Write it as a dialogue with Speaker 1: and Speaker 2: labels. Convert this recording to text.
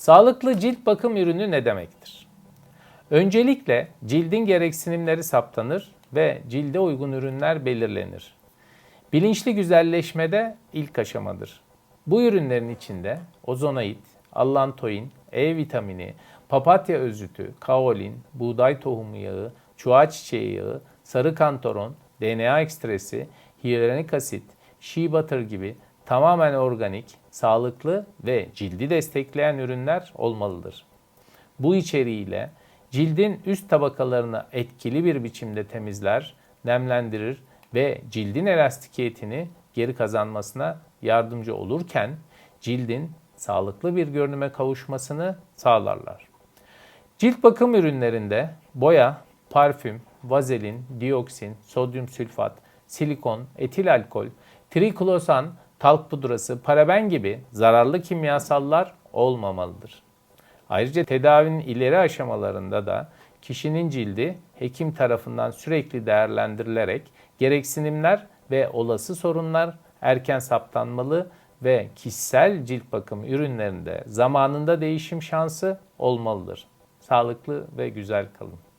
Speaker 1: Sağlıklı cilt bakım ürünü ne demektir? Öncelikle cildin gereksinimleri saptanır ve cilde uygun ürünler belirlenir. Bilinçli güzelleşmede ilk aşamadır. Bu ürünlerin içinde ozonoid, allantoin, E vitamini, papatya özütü, kaolin, buğday tohumu yağı, çuha çiçeği yağı, sarı kantaron, DNA ekstresi, hyaluronik asit, shea butter gibi tamamen organik, sağlıklı ve cildi destekleyen ürünler olmalıdır. Bu içeriğiyle cildin üst tabakalarını etkili bir biçimde temizler, nemlendirir ve cildin elastikiyetini geri kazanmasına yardımcı olurken cildin sağlıklı bir görünüme kavuşmasını sağlarlar. Cilt bakım ürünlerinde boya, parfüm, vazelin, dioksin, sodyum sülfat, silikon, etil alkol, triklosan, talk pudrası, paraben gibi zararlı kimyasallar olmamalıdır. Ayrıca tedavinin ileri aşamalarında da kişinin cildi hekim tarafından sürekli değerlendirilerek gereksinimler ve olası sorunlar erken saptanmalı ve kişisel cilt bakım ürünlerinde zamanında değişim şansı olmalıdır. Sağlıklı ve güzel kalın.